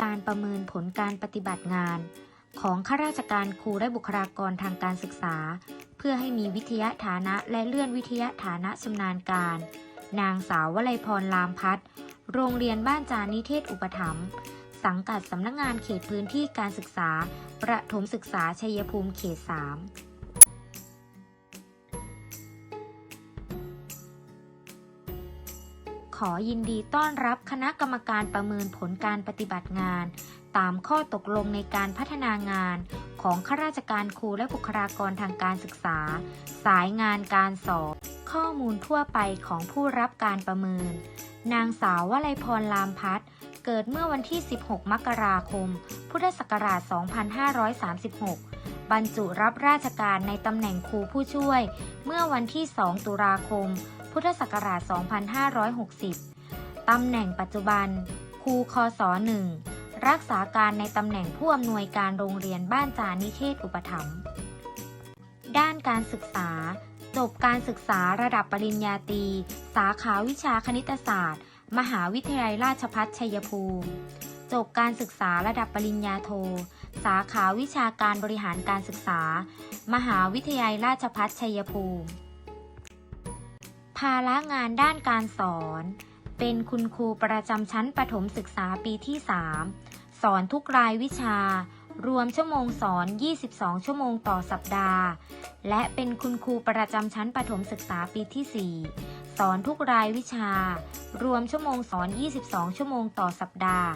การประเมินผลการปฏิบัติงาน ของข้าราชการครูและบุคลากรทางการศึกษา เพื่อให้มีวิทยาฐานะและเลื่อนวิทยาฐานะชำนาญการ นางสาววลัยพรลามพัฒน์โรงเรียนบ้านจานิเทศอุปถัมภ์สังกัดสำนักงานเขตพื้นที่การศึกษา ประถมศึกษาชัยภูมิเขต 3 ขอยินดีต้อนรับคณะกรรมการประเมินผลการปฏิบัติงาน ตามข้อตกลงในการพัฒนางาน ของข้าราชการครูและบุคลากรทางการศึกษา สายงานการสอบข้อมูลทั่วไปของผู้รับการประเมิน นางสาววลัยพรลามพัฒน์เกิดเมื่อวันที่ 16 มกราคม พุทธศักราช 2536 บรรจุรับราชการในตำแหน่งครูผู้ช่วย เมื่อวันที่ 2 ตุลาคม พุทธศักราช 2560 ตำแหน่งปัจจุบัน ครูคศ1รักษาการในตำแหน่งผู้อำนวยการโรงเรียนบ้านจานิเทศอุปถัมภ์ ด้านการศึกษา จบการศึกษาระดับปริญญาตรี สาขาวิชาคณิตศาสตร์ มหาวิทยาลัยราชภัฏชัยภูมิ จบการศึกษาระดับปริญญาโท สาขาวิชาการบริหารการศึกษา มหาวิทยาลัยราชภัฏชัยภูมิ ภาระงานด้านการสอน เป็นคุณครูประจำชั้นประถมศึกษาปีที่ 3 สอนทุกรายวิชา รวมชั่วโมงสอน 22 ชั่วโมงต่อสัปดาห์ และเป็นคุณครูประจำชั้นประถมศึกษาปีที่ 4 สอนทุกรายวิชา รวมชั่วโมงสอน 22 ชั่วโมงต่อสัปดาห์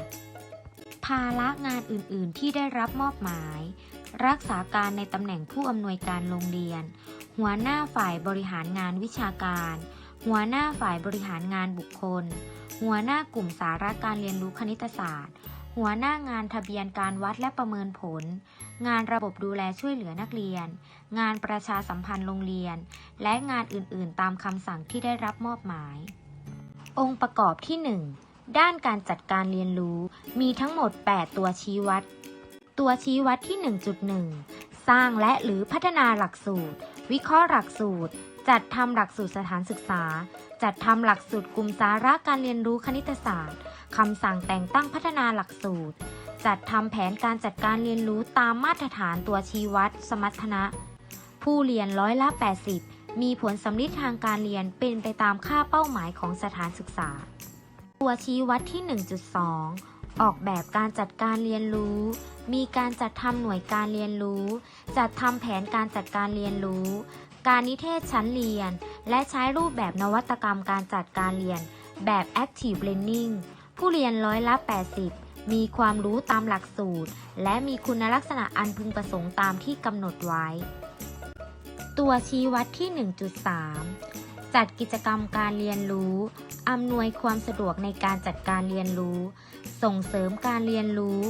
ภาระงานอื่น ๆ ที่ได้รับมอบหมาย รักษาการในตำแหน่งผู้อำนวยการโรงเรียน หัวหน้าฝ่ายบริหารงานวิชาการ หัวหน้าฝ่ายบริหารงานบุคคล หัวหน้ากลุ่มสาระการเรียนรู้คณิตศาสตร์ หัวหน้างานทะเบียนการวัดและประเมินผล งานระบบดูแลช่วยเหลือนักเรียน งานประชาสัมพันธ์โรงเรียน และงานอื่นๆ ตามคำสั่งที่ได้รับมอบหมาย องค์ประกอบที่ 1ด้านการจัดการเรียนรู้มีทั้งหมด 8 ตัวชี้วัด ตัวชี้วัดที่ 1.1 สร้างและหรือพัฒนาหลักสูตร วิเคราะห์หลักสูตร จัดทำหลักสูตรสถานศึกษา จัดทำหลักสูตรกลุ่มสาระการเรียนรู้คณิตศาสตร์คำสั่งแต่งตั้งพัฒนาหลักสูตร จัดทำแผนการจัดการเรียนรู้ตามมาตรฐานตัวชี้วัด สมรรถนะ ผู้เรียนร้อยละ 80 มีผลสำลิดทางการเรียนเป็นไปตามค่าเป้าหมายของสถานศึกษา ตัวชี้วัดที่ 1.2 ออกแบบการจัดการเรียนรู้ มีการจัดทำหน่วยการเรียนรู้ จัดทำแผนการจัดการเรียนรู้ การนิเทศชั้นเรียน และใช้รูปแบบนวัตกรรมการจัดการเรียน แบบ Active Learning ผู้เรียนร้อยละ 80 มีความรู้ตามหลักสูตร และมีคุณลักษณะอันพึงประสงค์ตามที่กำหนดไว้ ตัวชี้วัดที่ 1.3 จัดกิจกรรมการเรียนรู้ อำนวยความสะดวกในการจัดการเรียนรู้ ส่งเสริมการเรียนรู้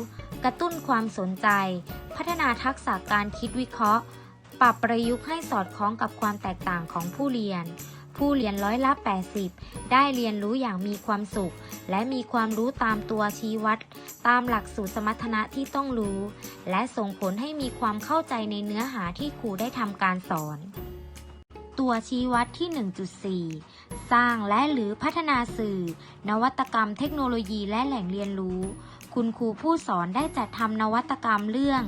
กระตุ้นความสนใจ พัฒนาทักษะการคิดวิเคราะห์ ปรับประยุกต์ให้สอดคล้องกับความแตกต่างของผู้เรียน ผู้เรียนร้อยละ 80 ได้เรียนรู้อย่างมีความสุข และมีความรู้ตามตัวชี้วัด ตามหลักสูตรสมรรถนะที่ต้องรู้ และส่งผลให้มีความเข้าใจในเนื้อหาที่ครูได้ทำการสอน ตัวชี้วัดที่ 1.4 สร้างและหรือพัฒนาสื่อ นวัตกรรมเทคโนโลยีและแหล่งเรียนรู้ คุณครูผู้สอนได้จัดทำนวัตกรรมเรื่อง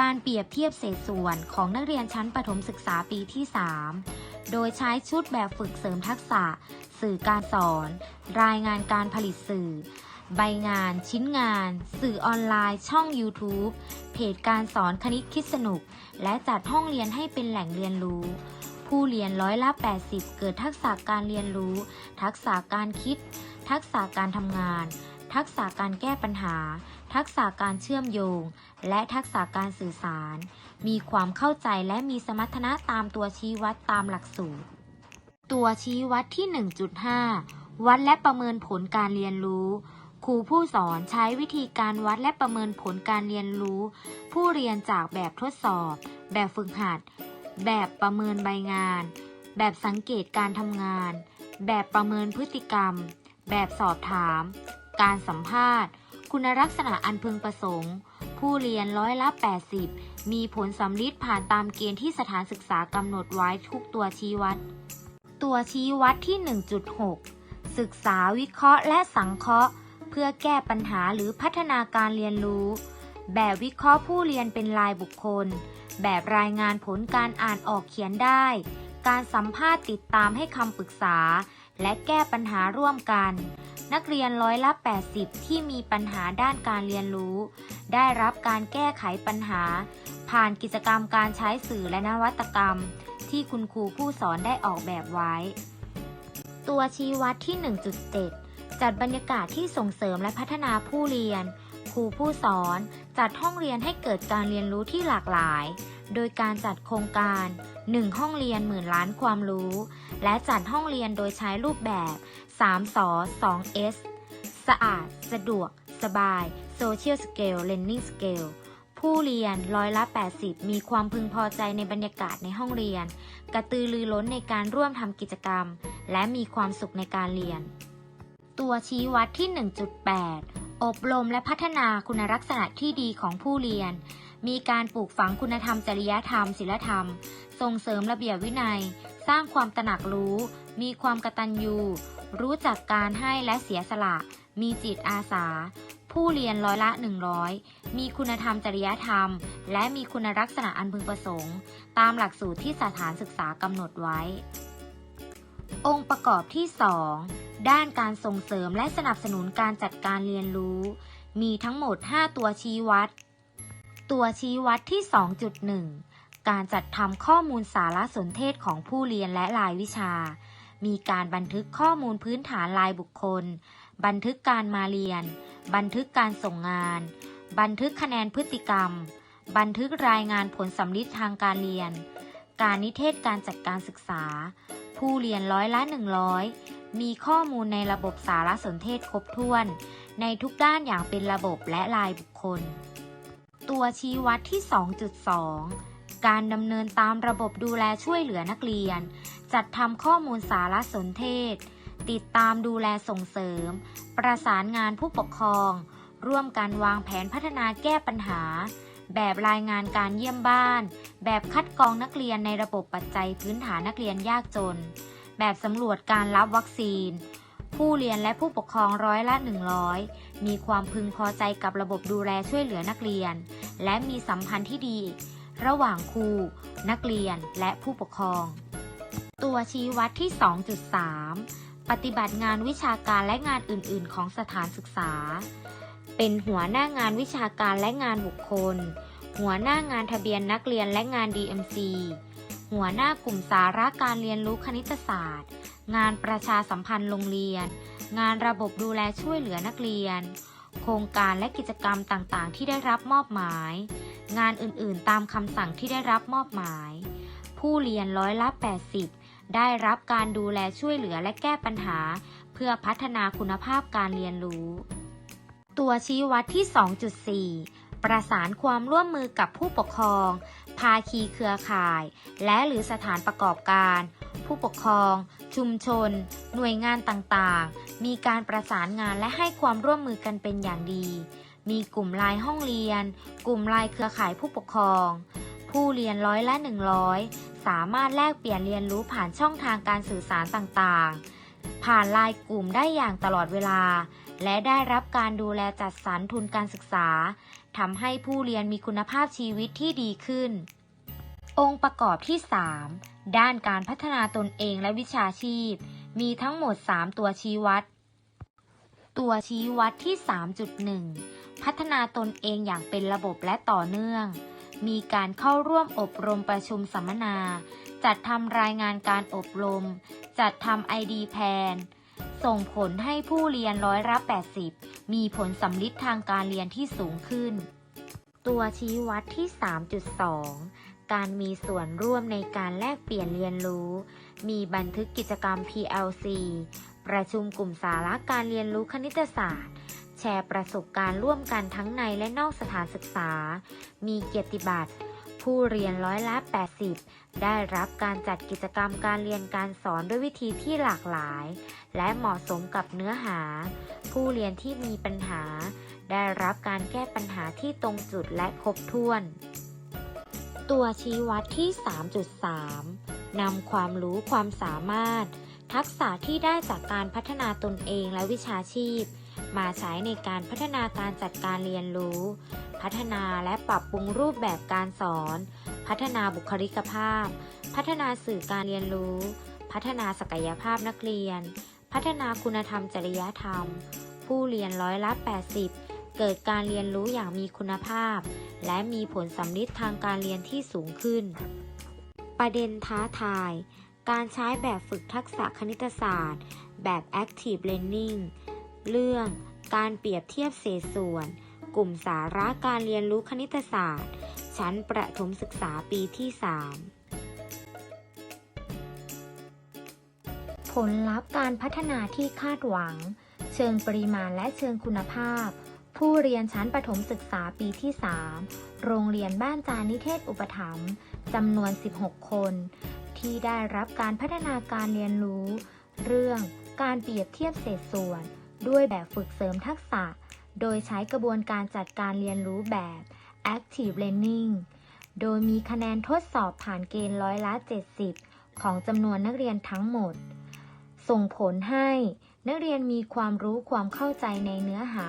การเปรียบเทียบเศษส่วนของนักเรียนชั้นประถมศึกษาปีที่ 3 โดยใช้ชุดแบบฝึกเสริมทักษะ สื่อการสอน รายงานการผลิตสื่อ ใบงาน ชิ้นงาน สื่อออนไลน์ ช่อง YouTube เพจการสอนคณิตคิดสนุก และจัดห้องเรียนให้เป็นแหล่งเรียนรู้ ผู้เรียนร้อยละ 80 เกิดทักษะการเรียนรู้ ทักษะการคิด ทักษะการทำงาน ทักษะการแก้ปัญหา ทักษะการเชื่อมโยง และทักษะการสื่อสาร มีความเข้าใจและมีสมรรถนะตามตัวชี้วัดตามหลักสูตร ตัวชี้วัดที่ 1.5 วัดและประเมินผลการเรียนรู้ครูผู้สอนใช้วิธีการวัดและประเมินผลการเรียนรู้ ผู้เรียนจากแบบทดสอบ แบบฝึกหัด แบบประเมินใบงาน แบบสังเกตการทำงาน แบบประเมินพฤติกรรม แบบสอบถาม การสัมภาษณ์ คุณลักษณะอันพึงประสงค์ ผู้เรียนร้อยละ 80 มีผลสำลิดผ่านตามเกณฑ์ที่สถานศึกษากำหนดไว้ทุกตัวชี้วัด ตัวชี้วัดที่ 1.6 ศึกษาวิเคราะห์และสังเคราะห์ เพื่อแก้ปัญหาหรือพัฒนาการเรียนรู้ แบบวิเคราะห์ผู้เรียนเป็นรายบุคคล แบบรายงานผลการอ่านออกเขียนได้ การสัมภาษณ์ติดตามให้คำปรึกษา และแก้ปัญหาร่วมกัน นักเรียนร้อยละ 80 ที่มีปัญหาด้านการเรียนรู้ ได้รับการแก้ไขปัญหา ผ่านกิจกรรมการใช้สื่อและนวัตกรรม ที่คุณครูผู้สอนได้ออกแบบไว้ ตัวชี้วัดที่ 1.7 จัดบรรยากาศที่ส่งเสริมและพัฒนาผู้เรียน รูผู้สอน จัดห้องเรียนให้เกิดการเรียนรู้ที่หลากหลาย โดยการจัดโครงการ 1 ห้องเรียนหมื่นล้านความรู้ และจัดห้องเรียนโดยใช้รูปแบบ 3 สอ 2 S สะอาด สะดวก สบาย Social Scale Learning Scale ผู้เรียนร้อยละ 80 มีความพึงพอใจในบรรยากาศในห้องเรียน กระตือรือร้นในการร่วมทำกิจกรรม และมีความสุขในการเรียน ตัวชี้วัดที่ 1.8 อบรมและพัฒนาคุณลักษณะที่ดีของผู้เรียน มีการปลูกฝังคุณธรรมจริยธรรมศีลธรรม ส่งเสริมระเบียบวินัย สร้างความตระหนักรู้ มีความกตัญญู รู้จักการให้และเสียสละ มีจิตอาสา ผู้เรียนร้อยละ 100 มีคุณธรรมจริยธรรม และมีคุณลักษณะอันพึงประสงค์ ตามหลักสูตรที่สถานศึกษากำหนดไว้ องค์ประกอบที่ 2 ด้านการส่งเสริมและสนับสนุนการจัดการเรียนรู้ มีทั้งหมด 5 ตัวชี้วัด ตัวชี้วัดที่ 2.1 การจัดทำข้อมูลสารสนเทศของผู้เรียนและรายวิชา มีการบันทึกข้อมูลพื้นฐานรายบุคคล บันทึกการมาเรียน บันทึกการส่งงาน บันทึกคะแนนพฤติกรรม บันทึกรายงานผลสำลิดทางการเรียน การนิเทศการจัดการศึกษา ผู้เรียนร้อยละ 100 มีข้อมูลในระบบสารสนเทศครบถ้วน ในทุกด้านอย่างเป็นระบบและรายบุคคล ตัวชี้วัดที่ 2.2 การดำเนินตามระบบดูแลช่วยเหลือนักเรียน จัดทำข้อมูลสารสนเทศ ติดตามดูแลส่งเสริม ประสานงานผู้ปกครอง ร่วมกันวางแผนพัฒนาแก้ปัญหา แบบรายงานการเยี่ยมบ้าน แบบคัดกรองนักเรียนในระบบปัจจัยพื้นฐานนักเรียนยากจน แบบสำรวจการรับวัคซีน ผู้เรียนและผู้ปกครองร้อยละ 100 มีความพึงพอใจกับระบบดูแลช่วยเหลือนักเรียน และมีสัมพันธ์ที่ดี ระหว่างครู นักเรียนและผู้ปกครอง ตัวชี้วัดที่ 2.3 ปฏิบัติงานวิชาการและงานอื่น ๆ ของสถานศึกษา เป็นหัวหน้างานวิชาการและงานบุคคล หัวหน้างานทะเบียนนักเรียนและงาน DMC หัวหน้ากลุ่มสาระการเรียนรู้คณิตศาสตร์ งานประชาสัมพันธ์โรงเรียน งานระบบดูแลช่วยเหลือนักเรียน โครงการและกิจกรรมต่างๆ ที่ได้รับมอบหมาย งานอื่นๆ ตามคำสั่งที่ได้รับมอบหมาย ผู้เรียนร้อยละ 80 ได้รับการดูแลช่วยเหลือและแก้ปัญหา เพื่อพัฒนาคุณภาพการเรียนรู้ ตัวชี้วัดที่ 2.4 ประสานความร่วมมือกับผู้ปกครอง ภาคีเครือข่าย และหรือสถานประกอบการ ผู้ปกครอง ชุมชน หน่วยงานต่างๆ มีการประสานงานและให้ความร่วมมือกันเป็นอย่างดี มีกลุ่มลน์ห้องเรียน กลุ่มลน์เครือข่ายผู้ปกครอง ผู้เรียนร้อยละ 100 สามารถแลกเปลี่ยนเรียนรู้ผ่านช่องทางการสื่อสารต่างๆ ผ่านไลน์กลุ่มได้อย่างตลอดเวลา และได้รับการดูแลจัดสรรทุนการศึกษาทำให้ผู้เรียนมีคุณภาพชีวิตที่ดีขึ้น องค์ประกอบที่ 3 ด้านการพัฒนาตนเองและวิชาชีพ มีทั้งหมด 3 ตัวชี้วัด ตัวชี้วัดที่ 3.1 พัฒนาตนเองอย่างเป็นระบบและต่อเนื่อง มีการเข้าร่วมอบรมประชุมสัมมนา จัดทำรายงานการอบรม จัดทำ ID แพน ส่งผลให้ผู้เรียนร้อยละ80 มีผลสำลิดทางการเรียนที่สูงขึ้น ตัวชี้วัดที่ 3.2 การมีส่วนร่วมในการแลกเปลี่ยนเรียนรู้ มีบันทึกกิจกรรม PLC ประชุมกลุ่มสาระการเรียนรู้คณิตศาสตร์ แชร์ประสบการณ์ร่วมกันทั้งในและนอกสถานศึกษา มีเกียรติบัตร ผู้เรียนร้อยละ 80 ได้รับการจัดกิจกรรมการเรียนการสอนด้วยวิธีที่หลากหลาย และเหมาะสมกับเนื้อหา ผู้เรียนที่มีปัญหา ได้รับการแก้ปัญหาที่ตรงจุดและครบถ้วน ตัวชี้วัดที่ 3.3 นำความรู้ความสามารถ ทักษะที่ได้จากการพัฒนาตนเองและวิชาชีพ มาใช้ในการพัฒนาการจัดการเรียนรู้ พัฒนาและปรับปรุงรูปแบบการสอน พัฒนาบุคลิกภาพ พัฒนาสื่อการเรียนรู้ พัฒนาศักยภาพนักเรียน พัฒนาคุณธรรมจริยธรรม ผู้เรียนร้อยละ 80 เกิดการเรียนรู้อย่างมีคุณภาพ และมีผลสำลิดทางการเรียนที่สูงขึ้น ประเด็นท้าทาย การใช้แบบฝึกทักษะคณิตศาสตร์ แบบ Active Learning เรื่อง การเปรียบเทียบเศษส่วน กลุ่มสาระการเรียนรู้คณิตศาสตร์ ชั้นประถมศึกษาปีที่ 3 ผลลัพธ์การพัฒนาที่คาดหวัง เชิงปริมาณและเชิงคุณภาพ ผู้เรียนชั้นประถมศึกษาปีที่ 3 โรงเรียนบ้านจานิเทศอุปถัมภ์จำนวน 16 คน ที่ได้รับการพัฒนาการเรียนรู้ เรื่องการเปรียบเทียบเศษส่วน ด้วยแบบฝึกเสริมทักษะ โดยใช้กระบวนการจัดการเรียนรู้แบบ Active Learning โดยมีคะแนนทดสอบผ่านเกณฑ์ร้อยละ 70 ของจำนวนนักเรียนทั้งหมด ส่งผลให้นักเรียนมีความรู้ความเข้าใจในเนื้อหา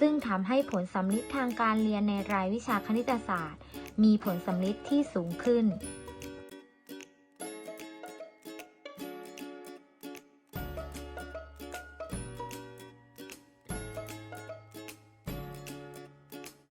ซึ่งทำให้ผลสำลิดทางการเรียนในรายวิชาคณิตศาสตร์ มีผลสำลิดที่สูงขึ้น